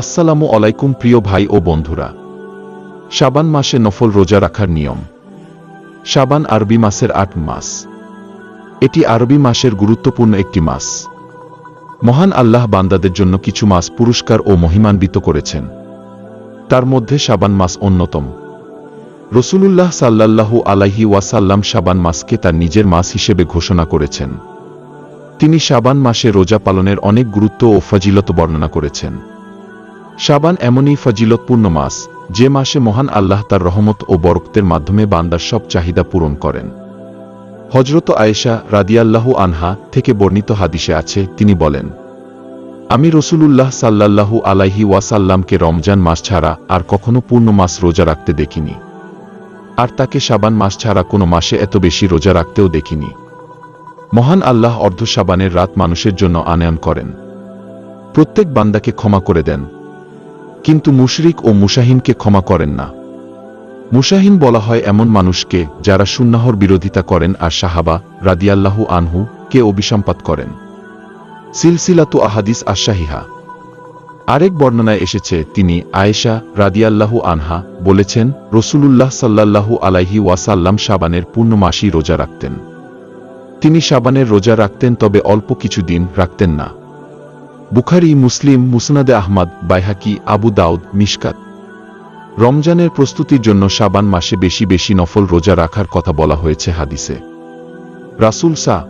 আসসালামু আলাইকুম প্রিয় ভাই ও বন্ধুরা। শাবান মাসে নফল রোজা রাখার নিয়ম। শাবান আরবি মাসের আট মাস। এটি আরবি মাসের গুরুত্বপূর্ণ একটি মাস। মহান আল্লাহ বান্দাদের জন্য কিছু মাস পুরস্কার ও মহিমান্বিত করেছেন। তার মধ্যে শাবান মাস অন্যতম। রসুলুল্লাহ সাল্লাল্লাহু আলাইহি ওয়াসাল্লাম শাবান মাসকে তার নিজের মাস হিসেবে ঘোষণা করেছেন। তিনি শাবান মাসে রোজা পালনের অনেক গুরুত্ব ও ফজিলত বর্ণনা করেছেন। শাবান এমনই ফজিলতপূর্ণ মাস, যে মাসে মহান আল্লাহ তার রহমত ও বরক্তের মাধ্যমে বান্দার সব চাহিদা পূরণ করেন। হজরত আয়েশা রাদিয়াল্লাহু আনহা থেকে বর্ণিত হাদিসে আছে, তিনি বলেন, আমি রসুলুল্লাহ সাল্লাল্লাহু আলাইহি ওয়াসাল্লামকে রমজান মাস ছাড়া আর কখনো পূর্ণ মাস রোজা রাখতে দেখিনি। আর তাকে সাবান মাস ছাড়া কোনো মাসে এত বেশি রোজা রাখতেও দেখিনি। মহান আল্লাহ অর্ধ সাবানের রাত মানুষের জন্য আনয়ন করেন। প্রত্যেক বান্দাকে ক্ষমা করে দেন কিন্তু মুশরিক ও মুসাহিনকে ক্ষমা করেন না। মুসাহিন বলা হয় এমন মানুষকে যারা সুন্নাহর বিরোধিতা করেন আর সাহাবা রাদিয়াল্লাহু আনহু কে অভিসম্পাত করেন। সিলসিলাতু আহাদিস আশাহিহা আরেক বর্ণনায় এসেছে, তিনি আয়েশা রাদিয়াল্লাহু আনহা বলেছেন, রসুলুল্লাহ সাল্লাল্লাহু আলাইহি ওয়াসাল্লাম সাবানের পূর্ণমাসী রোজা রাখতেন। তিনি সাবানের রোজা রাখতেন, তবে অল্প কিছু দিন রাখতেন না। বুখারি, মুসলিম, মুসনাদে আহমদ, বাইহাকি, আবু দাউদ, মিশকাত। রমজানের প্রস্তুতির জন্য সাবান মাসে বেশি বেশি নফল রোজা রাখার কথা বলা হয়েছে হাদিসে। রাসুল সা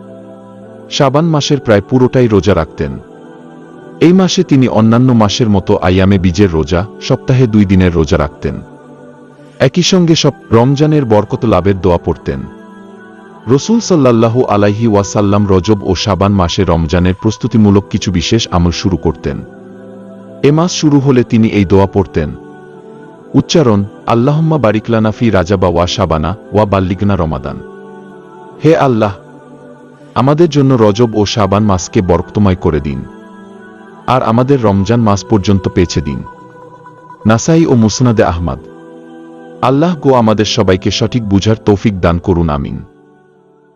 সাবান মাসের প্রায় পুরোটাই রোজা রাখতেন। এই মাসে তিনি অন্যান্য মাসের মতো আয়ামে বীজের রোজা, সপ্তাহে দুই দিনের রোজা রাখতেন। একই সঙ্গে সব রমজানের বরকত লাভের দোয়া পড়তেন। রসুল সাল্লাল্লাহু আলাইহি ওয়াসাল্লাম রজব ও শাবান মাসে রমজানের প্রস্তুতিমূলক কিছু বিশেষ আমল শুরু করতেন। এ মাস শুরু হলে তিনি এই দোয়া পড়তেন। উচ্চারণ, আল্লাহম্মা বারিকলানা ফি রাজাবা ওয়া শাবানা ওয়া বাল্লিগনা রমাদান। হে আল্লাহ, আমাদের জন্য রজব ও শাবান মাসকে বরক্তময় করে দিন। আর আমাদের রমজান মাস পর্যন্ত পেয়েছে দিন। নাসাই ও মুসনাদে আহমদ। আল্লাহ গো আমাদের সবাইকে সঠিক বুঝার তৌফিক দান করুন, আমিন।